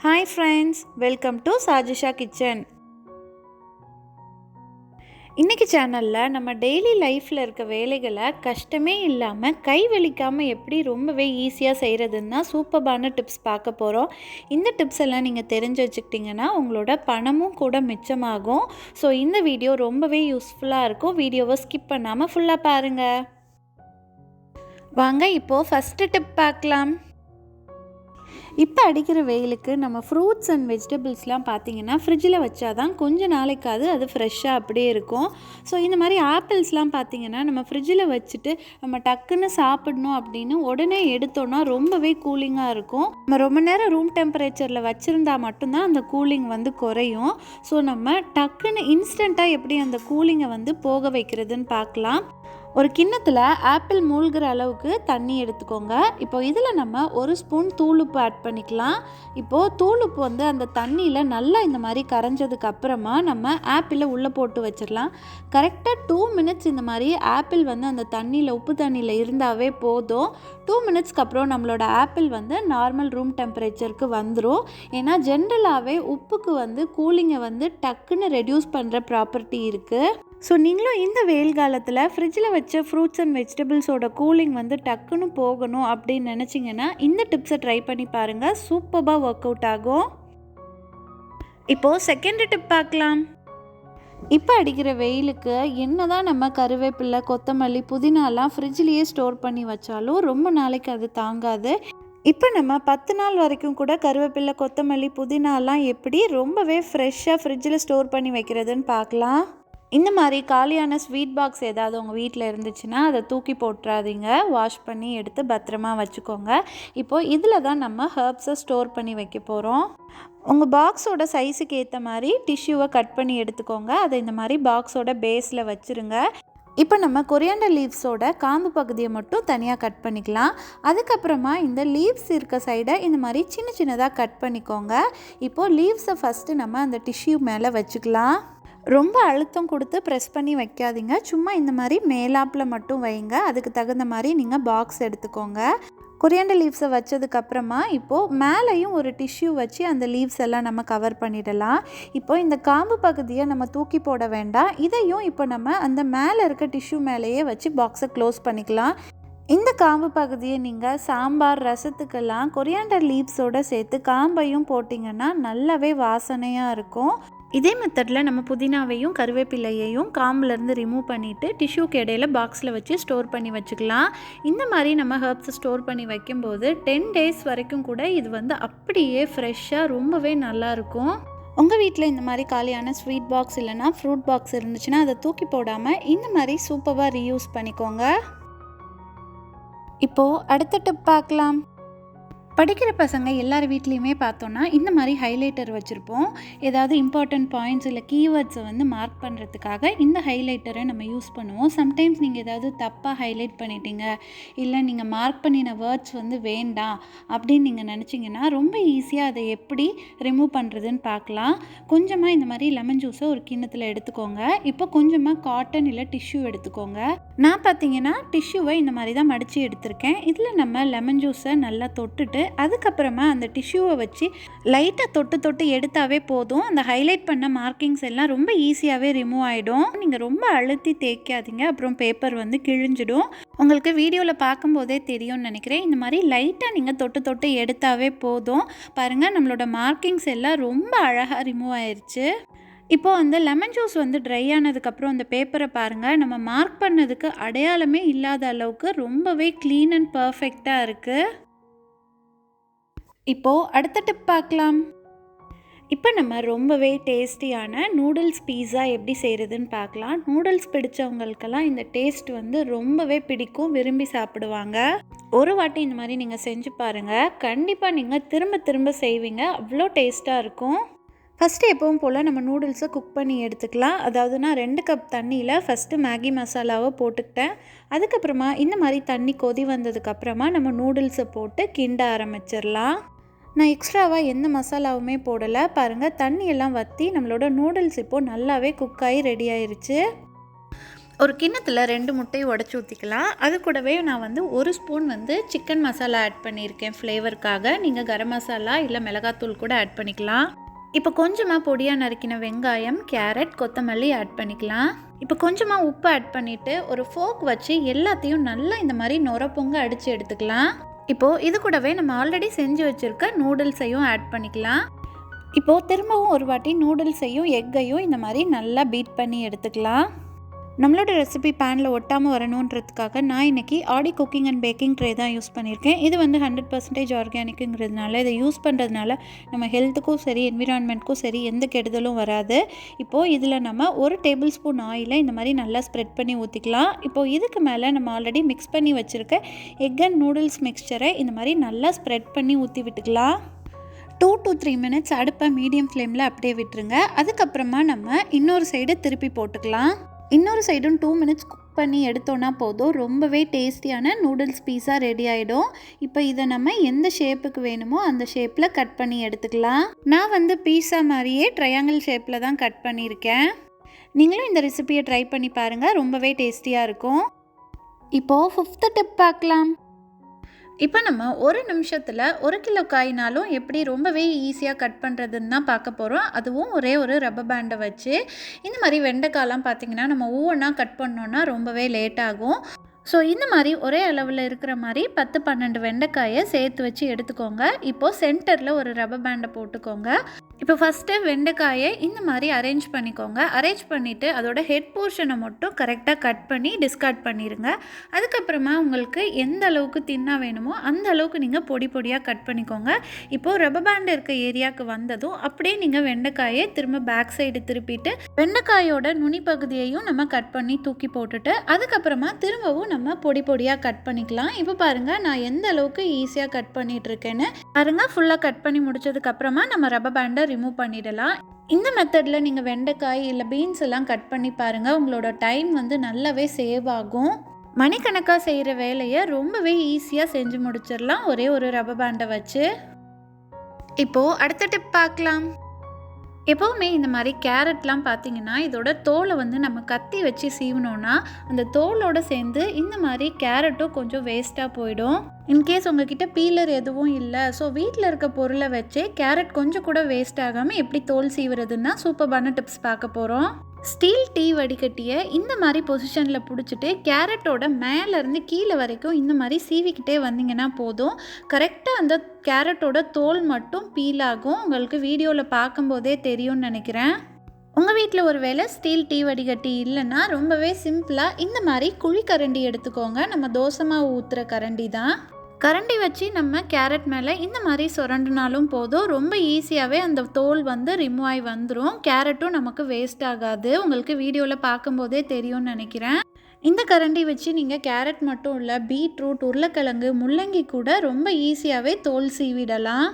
Hi friends welcome to Sajisha kitchen இன்றைக்கி சேனலில் நம்ம டெய்லி லைஃப்பில் இருக்க வேலைகளை கஷ்டமே இல்லாமல் கை வலிக்காமல் எப்படி ரொம்பவே ஈஸியாக செய்கிறதுன்னா சூப்பர்பான டிப்ஸ் பார்க்க போகிறோம் இந்த டிப்ஸ் எல்லாம் நீங்கள் தெரிஞ்சு வச்சுக்கிட்டிங்கன்னா உங்களோட பணமும் கூட மிச்சமாகும். ஸோ இந்த வீடியோ ரொம்பவே யூஸ்ஃபுல்லாக இருக்கும். வீடியோவை ஸ்கிப் பண்ணாமல் ஃபுல்லாக பாருங்கள் வாங்க இப்போது ஃபஸ்ட்டு டிப் பார்க்கலாம். இப்போ அடிக்கிற வெயிலுக்கு நம்ம ஃப்ரூட்ஸ் அண்ட் வெஜிடபிள்ஸ்லாம் பார்த்தீங்கன்னா ஃப்ரிட்ஜில் வச்சா தான் கொஞ்ச நாளைக்காவது அது ஃப்ரெஷ்ஷாக அப்படியே இருக்கும். ஸோ இந்த மாதிரி ஆப்பிள்ஸ்லாம் பார்த்தீங்கன்னா நம்ம ஃப்ரிட்ஜில் வச்சுட்டு நம்ம டக்குன்னு சாப்பிடணும் அப்படின்னு உடனே எடுத்தோன்னா ரொம்பவே கூலிங்காக இருக்கும். நம்ம ரொம்ப நேரம் ரூம் டெம்பரேச்சரில் வச்சுருந்தா மட்டும்தான் அந்த கூலிங் வந்து குறையும். ஸோ நம்ம டக்குன்னு இன்ஸ்டண்ட்டாக எப்படி அந்த கூலிங்கை வந்து போக வைக்கிறதுன்னு பார்க்கலாம். ஒரு கிண்ணத்தில் ஆப்பிள் மூழ்கிற அளவுக்கு தண்ணி எடுத்துக்கோங்க. இப்போ இதில் நம்ம ஒரு ஸ்பூன் தூளுப்பு ஆட் பண்ணிக்கலாம். இப்போது தூளுப்பு வந்து அந்த தண்ணியில் நல்லா இந்த மாதிரி கரைஞ்சதுக்கு அப்புறமா நம்ம ஆப்பிளை உள்ளே போட்டு வச்சிடலாம். கரெக்டாக டூ மினிட்ஸ் இந்த மாதிரி ஆப்பிள் வந்து அந்த தண்ணியில் உப்பு தண்ணியில் இருந்தாவே போதும். டூ மினிட்ஸ்க்கு அப்புறம் நம்மளோட ஆப்பிள் வந்து நார்மல் ரூம் டெம்பரேச்சருக்கு வந்துடும் ஏன்னா ஜென்ரலாகவே உப்புக்கு வந்து கூலிங்கை வந்து டக்குன்னு ரெடியூஸ் பண்ணுற ப்ராப்பர்ட்டி இருக்குது ஸோ நீங்களும் இந்த வெயில் காலத்தில் ஃப்ரிட்ஜில் வச்ச ஃப்ரூட்ஸ் அண்ட் வெஜிடபிள்ஸோட கூலிங் வந்து டக்குன்னு போகணும் அப்படின்னு நினச்சிங்கன்னா இந்த டிப்ஸை ட்ரை பண்ணி பாருங்கள் சூப்பராக ஒர்க் அவுட் ஆகும். இப்போது செகண்ட் டிப் பார்க்கலாம். இப்போ அடிக்கிற வெயிலுக்கு என்ன தான் நம்ம கருவேப்பிலை கொத்தமல்லி புதினாலாம் ஃப்ரிட்ஜ்லேயே ஸ்டோர் பண்ணி வச்சாலும் ரொம்ப நாளைக்கு அது தாங்காது. இப்போ நம்ம பத்து நாள் வரைக்கும் கூட கருவேப்பிலை கொத்தமல்லி புதினாலாம் எப்படி ரொம்பவே ஃப்ரெஷ்ஷாக ஃப்ரிட்ஜில் ஸ்டோர் பண்ணி வைக்கிறதுன்னு பார்க்கலாம். இந்த மாதிரி காலியான ஸ்வீட் பாக்ஸ் ஏதாவது உங்கள் வீட்டில் இருந்துச்சுன்னா அதை தூக்கி போட்டுறாதீங்க. வாஷ் பண்ணி எடுத்து பத்திரமா வச்சுக்கோங்க. இப்போது இதில் தான் நம்ம ஹர்ப்ஸை ஸ்டோர் பண்ணி வைக்க போகிறோம் உங்கள் பாக்ஸோட சைஸுக்கு ஏற்ற மாதிரி டிஷ்யூவை கட் பண்ணி எடுத்துக்கோங்க. அதை இந்த மாதிரி பாக்ஸோட பேஸில் வச்சுருங்க. இப்போ நம்ம கொரியாண்டர் லீவ்ஸோட காம்பு பகுதியை மட்டும் தனியாக கட் பண்ணிக்கலாம். அதுக்கப்புறமா இந்த லீவ்ஸ் இருக்க சைடை இந்த மாதிரி சின்ன சின்னதாக கட் பண்ணிக்கோங்க. இப்போது லீவ்ஸை ஃபஸ்ட்டு நம்ம அந்த டிஷ்யூ மேலே வச்சுக்கலாம். ரொம்ப அழுத்தம் கொடுத்து ப்ரெஸ் பண்ணி வைக்காதீங்க. சும்மா இந்த மாதிரி மேலாப்பில் மட்டும் வைங்க. அதுக்கு தகுந்த மாதிரி நீங்கள் பாக்ஸ் எடுத்துக்கோங்க. கொரியாண்டர் லீவ்ஸை வச்சதுக்கப்புறமா இப்போது மேலேயும் ஒரு டிஷ்யூ வச்சு அந்த லீவ்ஸ் எல்லாம் நம்ம கவர் பண்ணிடலாம். இப்போது இந்த காம்பு பகுதியை நம்ம தூக்கி போட வேண்டாம். இதையும் இப்போ நம்ம அந்த மேலே இருக்க டிஷ்யூ மேலேயே வச்சு பாக்ஸை க்ளோஸ் பண்ணிக்கலாம். இந்த காம்பு பகுதியை நீங்கள் சாம்பார் ரசத்துக்கெல்லாம் கொரியாண்டர் லீவ்ஸோடு சேர்த்து காம்பையும் போட்டிங்கன்னா நல்லாவே வாசனையாக இருக்கும். இதே மெத்தடில் நம்ம புதினாவையும் கருவேப்பிலையையும் காம்புலேருந்து ரிமூவ் பண்ணிவிட்டு டிஷ்யூக்கு இடையில பாக்ஸில் வச்சு ஸ்டோர் பண்ணி வச்சுக்கலாம். இந்த மாதிரி நம்ம ஹர்ப்ஸ் ஸ்டோர் பண்ணி வைக்கும்போது டென் டேஸ் வரைக்கும் கூட இது வந்து அப்படியே ஃப்ரெஷ்ஷாக ரொம்பவே நல்லாயிருக்கும் உங்கள் வீட்டில் இந்த மாதிரி காலியான ஸ்வீட் பாக்ஸ் இல்லைனா ஃப்ரூட் பாக்ஸ் இருந்துச்சுன்னா அதை தூக்கி போடாமல் இந்த மாதிரி சூப்பராக ரீயூஸ் பண்ணிக்கோங்க. இப்போது அடுத்த டிப் பார்க்கலாம். படிக்கிற பசங்க எல்லார் வீட்லேயுமே பார்த்தோன்னா இந்த மாதிரி ஹைலைட்டர் வச்சுருப்போம். ஏதாவது இம்பார்ட்டண்ட் பாயிண்ட்ஸ் இல்லை கீவேர்ட்ஸை வந்து மார்க் பண்ணுறதுக்காக இந்த ஹைலைட்டரை நம்ம யூஸ் பண்ணுவோம். சம்டைம்ஸ் நீங்கள் ஏதாவது தப்பாக ஹைலைட் பண்ணிட்டீங்க இல்லை நீங்கள் மார்க் பண்ணின வேர்ட்ஸ் வந்து வேண்டாம் அப்படின்னு நீங்கள் நினச்சிங்கன்னா ரொம்ப ஈஸியாக அதை எப்படி ரிமூவ் பண்ணுறதுன்னு பார்க்கலாம். கொஞ்சமாக இந்த மாதிரி லெமன் ஜூஸை ஒரு கிண்ணத்தில் எடுத்துக்கோங்க. இப்போ கொஞ்சமாக காட்டன் இல்லை டிஷ்யூ எடுத்துக்கோங்க. நான் பார்த்தீங்கன்னா டிஷ்யூவை இந்த மாதிரி தான் மடித்து எடுத்திருக்கேன். இதில் நம்ம லெமன் ஜூஸை நல்லா தொட்டுட்டு அதுக்கப்புறமா அந்த டிஷ்யூவை வச்சு லைட்டாக தொட்டு தொட்டு எடுத்தாவே போதும். அந்த ஹைலைட் பண்ண மார்க்கிங்ஸ் எல்லாம் ரொம்ப ஈஸியாகவே ரிமூவ் ஆகிடும் நீங்கள் ரொம்ப அழுத்தி தேய்க்காதீங்க. அப்புறம் பேப்பர் வந்து கிழிஞ்சிடும். உங்களுக்கு வீடியோவில் பார்க்கும்போதே தெரியும்னு நினைக்கிறேன். இந்த மாதிரி லைட்டாக நீங்கள் தொட்டு தொட்டு எடுத்தாவே போதும். பாருங்கள் நம்மளோட மார்க்கிங்ஸ் எல்லாம் ரொம்ப அழகாக ரிமூவ் ஆயிடுச்சு இப்போது அந்த லெமன் ஜூஸ் வந்து ட்ரை ஆனதுக்கப்புறம் அந்த பேப்பரை பாருங்கள் நம்ம மார்க் பண்ணதுக்கு அடையாளமே இல்லாத அளவுக்கு ரொம்பவே க்ளீன் அண்ட் பர்ஃபெக்டாக இருக்குது இப்போது அடுத்த டிப் பார்க்கலாம். இப்போ நம்ம ரொம்பவே டேஸ்டியான நூடுல்ஸ் பீஸா எப்படி செய்கிறதுன்னு பார்க்கலாம். நூடுல்ஸ் பிடிச்சவங்களுக்கெல்லாம் இந்த டேஸ்ட் வந்து ரொம்பவே பிடிக்கும். விரும்பி சாப்பிடுவாங்க. ஒரு வாட்டி இந்த மாதிரி நீங்கள் செஞ்சு பாருங்கள் கண்டிப்பாக நீங்கள் திரும்ப திரும்ப செய்வீங்க. அவ்வளோ டேஸ்ட்டாக இருக்கும். ஃபஸ்ட்டு எப்பவும் போல் நம்ம நூடுல்ஸை குக் பண்ணி எடுத்துக்கலாம். அதாவது நான் ரெண்டு கப் தண்ணியில் ஃபஸ்ட்டு மேகி மசாலாவை போட்டுக்கிட்டேன். அதுக்கப்புறமா இந்த மாதிரி தண்ணி கொதி வந்ததுக்கப்புறமா நம்ம நூடுல்ஸை போட்டு கிண்ட ஆரம்பிச்சிடலாம். நான் எக்ஸ்ட்ராவாக எந்த மசாலாவுமே போடலை. பாருங்கள் தண்ணியெல்லாம் வற்றி நம்மளோட நூடுல்ஸ் இப்போது நல்லாவே குக் ஆகி ரெடி ஆயிருச்சு. ஒரு கிண்ணத்தில் ரெண்டு முட்டையை உடச்சி ஊற்றிக்கலாம் அது கூடவே நான் வந்து ஒரு ஸ்பூன் வந்து சிக்கன் மசாலா ஆட் பண்ணியிருக்கேன் ஃப்ளேவருக்காக நீங்கள் கரம் மசாலா இல்லை மிளகாத்தூள் கூட ஆட் பண்ணிக்கலாம். இப்போ கொஞ்சமாக பொடியாக நறுக்கின வெங்காயம் கேரட் கொத்தமல்லி ஆட் பண்ணிக்கலாம். இப்போ கொஞ்சமாக உப்பு ஆட் பண்ணிவிட்டு ஒரு ஃபோக் வச்சு எல்லாத்தையும் நல்லா இந்த மாதிரி நொர பொங்க அடித்து எடுத்துக்கலாம். இப்போது இது கூடவே நம்ம ஆல்ரெடி செஞ்சு வச்சுருக்க நூடுல்ஸையும் ஆட் பண்ணிக்கலாம். இப்போது திரும்பவும் ஒரு வாட்டி நூடுல்ஸையும் எக்கையும் இந்த மாதிரி நல்லா பீட் பண்ணி எடுத்துக்கலாம். நம்மளோட ரெசிபி பேனில் ஒட்டாமல் வரணுன்றதுக்காக நான் இன்றைக்கி ஆடி குக்கிங் அண்ட் பேக்கிங் ட்ரே தான் யூஸ் பண்ணியிருக்கேன். இது வந்து ஹண்ட்ரட் பர்சன்டேஜ் ஆர்கானிக்குங்கிறதுனால இதை யூஸ் பண்ணுறதுனால நம்ம ஹெல்த்துக்கும் சரி என்விரான்மெண்ட்க்கும் சரி எந்த கெடுதலும் வராது. இப்போது இதில் நம்ம ஒரு டேபிள் ஸ்பூன் ஆயிலை இந்த மாதிரி நல்லா ஸ்ப்ரெட் பண்ணி ஊற்றிக்கலாம் இப்போது இதுக்கு மேலே நம்ம ஆல்ரெடி மிக்ஸ் பண்ணி வச்சுருக்க எக் அண்ட் நூடுல்ஸ் மிக்சரை இந்த மாதிரி நல்லா ஸ்ப்ரெட் பண்ணி ஊற்றி விட்டுக்கலாம். டூ டு த்ரீ மினிட்ஸ் அடுப்பை மீடியம் ஃப்ளேமில் அப்படியே விட்டுருங்க. அதுக்கப்புறமா நம்ம இன்னொரு சைடு திருப்பி போட்டுக்கலாம். இன்னொரு சைடும் டூ மினிட்ஸ் குக் பண்ணி எடுத்தோன்னா போதும். ரொம்பவே டேஸ்டியான நூடுல்ஸ் பீஸா ரெடி ஆகிடும் இப்போ இதை நம்ம எந்த ஷேப்புக்கு வேணுமோ அந்த ஷேப்பில் கட் பண்ணி எடுத்துக்கலாம். நான் வந்து பீஸா மாதிரியே ட்ரையாங்கிள் ஷேப்பில் தான் கட் பண்ணியிருக்கேன். நீங்களும் இந்த ரெசிபியை ட்ரை பண்ணி பாருங்கள் ரொம்பவே டேஸ்டியாக இருக்கும். இப்போது ஃபிஃப்த்து டிப் பார்க்கலாம். இப்போ நம்ம ஒரு நிமிஷத்தில் ஒரு கிலோ காய்னாலும் எப்படி ரொம்பவே ஈஸியாக கட் பண்ணுறதுன்னு தான் பார்க்க போகிறோம் அதுவும் ஒரே ஒரு ரப்பர் பேண்டை வச்சு. இந்த மாதிரி வெண்டைக்காயெலாம் பார்த்திங்கன்னா நம்ம ஒவ்வொன்றா கட் பண்ணோன்னா ரொம்பவே லேட் ஆகும். ஸோ இந்த மாதிரி ஒரே அளவில் இருக்கிற மாதிரி பத்து பன்னெண்டு வெண்டைக்காயை சேர்த்து வச்சு எடுத்துக்கோங்க. இப்போது சென்டரில் ஒரு ரப்பர் பேண்டை போட்டுக்கோங்க. இப்போ ஃபஸ்ட்டு வெண்டைக்காயை இந்த மாதிரி அரேஞ்ச் பண்ணிக்கோங்க. அரேஞ்ச் பண்ணிவிட்டு அதோட ஹெட் போர்ஷனை மட்டும் கரெக்டாக கட் பண்ணி டிஸ்கார்ட் பண்ணிடுங்க அதுக்கப்புறமா உங்களுக்கு எந்த அளவுக்கு தின்னா வேணுமோ அந்த அளவுக்கு நீங்கள் பொடி பொடியாக கட் பண்ணிக்கோங்க. இப்போது ரப்பர் பேண்ட் இருக்க ஏரியாவுக்கு வந்ததும் அப்படியே நீங்கள் வெண்டைக்காயை திரும்ப பேக் சைடு திருப்பிட்டு வெண்டைக்காயோட நுனி பகுதியையும் நம்ம கட் பண்ணி தூக்கி போட்டுட்டு அதுக்கப்புறமா திரும்பவும் நம்ம பொடி பொடியாக கட் பண்ணிக்கலாம். இப்போ பாருங்கள் நான் எந்த அளவுக்கு ஈஸியாக கட் பண்ணிகிட்ருக்கேன்னு பாருங்கள் ஃபுல்லாக கட் பண்ணி முடிச்சதுக்கப்புறமா நம்ம ரப்பர் பேண்டை ரிமூவ் பண்ணிடலாம். இந்த மெத்தடில் நீங்கள் வெண்டைக்காய் இல்லை பீன்ஸ் எல்லாம் கட் பண்ணி பாருங்கள் உங்களோட டைம் வந்து நல்லாவே சேவ் ஆகும். மணிக்கணக்காக செய்கிற வேலையை ரொம்பவே ஈஸியாக செஞ்சு முடிச்சிடலாம். ஒரே ஒரு ரப்பர் பேண்டை வச்சு. இப்போது அடுத்த டிப் பார்க்கலாம். எப்போவுமே இந்த மாதிரி கேரட்லாம் பார்த்தீங்கன்னா இதோட தோலை வந்து நம்ம கத்தி வச்சு சீவினோன்னா அந்த தோலோட சேர்ந்து இந்த மாதிரி கேரட்டும் கொஞ்சம் வேஸ்ட்டாக போயிடும். இன்கேஸ் உங்ககிட்ட பீலர் எதுவும் இல்லை ஸோ வீட்டில் இருக்க பொருளை வச்சே கேரட் கொஞ்சம் கூட வேஸ்ட் ஆகாமல் எப்படி தோல் சீவுறதுன்னா சூப்பரான டிப்ஸ் பார்க்க போகிறோம் ஸ்டீல் டீ வடிகட்டியை இந்த மாதிரி பொசிஷனில் பிடிச்சிட்டு கேரட்டோட மேலேருந்து கீழே வரைக்கும் இந்த மாதிரி சீவிக்கிட்டே வந்தீங்கன்னா போதும். கரெக்டாக அந்த கேரட்டோட தோல் மட்டும் பீல் ஆகும் உங்களுக்கு வீடியோவில் பார்க்கும்போதே தெரியும்னு நினைக்கிறேன். உங்கள் வீட்டில் ஒரு வேளை ஸ்டீல் டீ வடிகட்டி இல்லைன்னா ரொம்பவே சிம்பிளாக இந்த மாதிரி குழி கரண்டி எடுத்துக்கோங்க. நம்ம தோசமாக ஊற்றுற கரண்டி தான். கரண்டி வச்சு நம்ம கேரட் மேலே இந்த மாதிரி சுரண்டுனாலும் போதும். ரொம்ப ஈஸியாகவே அந்த தோல் வந்து ரிமூவ் ஆகி வந்துடும் கேரட்டும் நமக்கு வேஸ்ட் ஆகாது. உங்களுக்கு வீடியோவில் பார்க்கும்போதே தெரியும்னு நினைக்கிறேன். இந்த கரண்டி வச்சு நீங்கள் கேரட் மட்டும் இல்லை பீட்ரூட் உருளைக்கிழங்கு முள்ளங்கி கூட ரொம்ப ஈஸியாகவே தோல் சீவிடலாம்.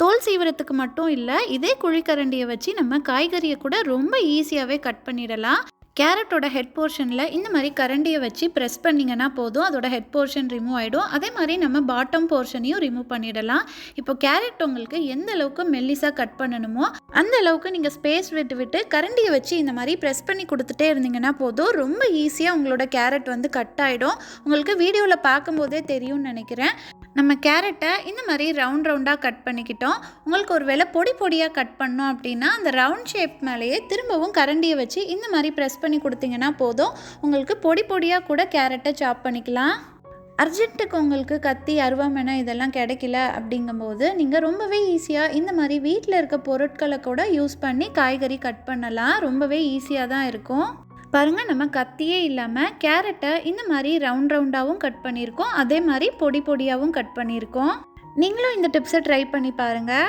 தோல் சீவரத்துக்கு மட்டும் இல்லை இதே குழிக்கரண்டியை வச்சு நம்ம காய்கறியை கூட ரொம்ப ஈஸியாகவே கட் பண்ணிடலாம். கேரட்டோட ஹெட் போர்ஷனில் இந்த மாதிரி கரண்டியை வச்சு ப்ரெஸ் பண்ணிங்கன்னா போதும். அதோட ஹெட் போர்ஷன் ரிமூவ் ஆகிடும் அதே மாதிரி நம்ம பாட்டம் போர்ஷனையும் ரிமூவ் பண்ணிடலாம். இப்போ கேரட் உங்களுக்கு எந்த அளவுக்கு மெல்லிஸாக கட் பண்ணணுமோ அந்த அளவுக்கு நீங்கள் ஸ்பேஸ் விட்டு விட்டு கரண்டியை வச்சு இந்த மாதிரி ப்ரெஸ் பண்ணி கொடுத்துட்டே இருந்தீங்கன்னா போதும். ரொம்ப ஈஸியாக உங்களோட கேரட் வந்து கட் ஆகிடும் உங்களுக்கு வீடியோவில் பார்க்கும்போதே தெரியும்னு நினைக்கிறேன். நம்ம கேரட்டை இந்த மாதிரி ரவுண்ட் ரவுண்டாக கட் பண்ணிக்கிட்டோம். உங்களுக்கு ஒரு வேளை பொடி பொடியாக கட் பண்ணோம் அப்படின்னா அந்த ரவுண்ட் ஷேப் மேலேயே திரும்பவும் கரண்டியை வச்சு இந்த மாதிரி ப்ரெஸ் பண்ணி கொடுத்தீங்கன்னா போதும். உங்களுக்கு பொடி பொடியாக கூட கேரட்டை சாப் பண்ணிக்கலாம். அர்ஜென்ட்டுக்கு உங்களுக்கு கத்தி அருவாமனை இதெல்லாம் கிடைக்கல அப்படிங்கும்போது நீங்கள் ரொம்பவே ஈஸியாக இந்த மாதிரி வீட்டில் இருக்க பொருட்களை கூட யூஸ் பண்ணி காய்கறி கட் பண்ணலாம். ரொம்பவே ஈஸியாக தான் இருக்கும். பாருங்கள் நம்ம கத்தியே இல்லாமல் கேரட்டை இந்த மாதிரி ரவுண்ட் ரவுண்டாகவும் கட் பண்ணியிருக்கோம். அதே மாதிரி பொடி பொடியாகவும் கட் பண்ணியிருக்கோம். நீங்களும் இந்த டிப்ஸை ட்ரை பண்ணி பாருங்கள்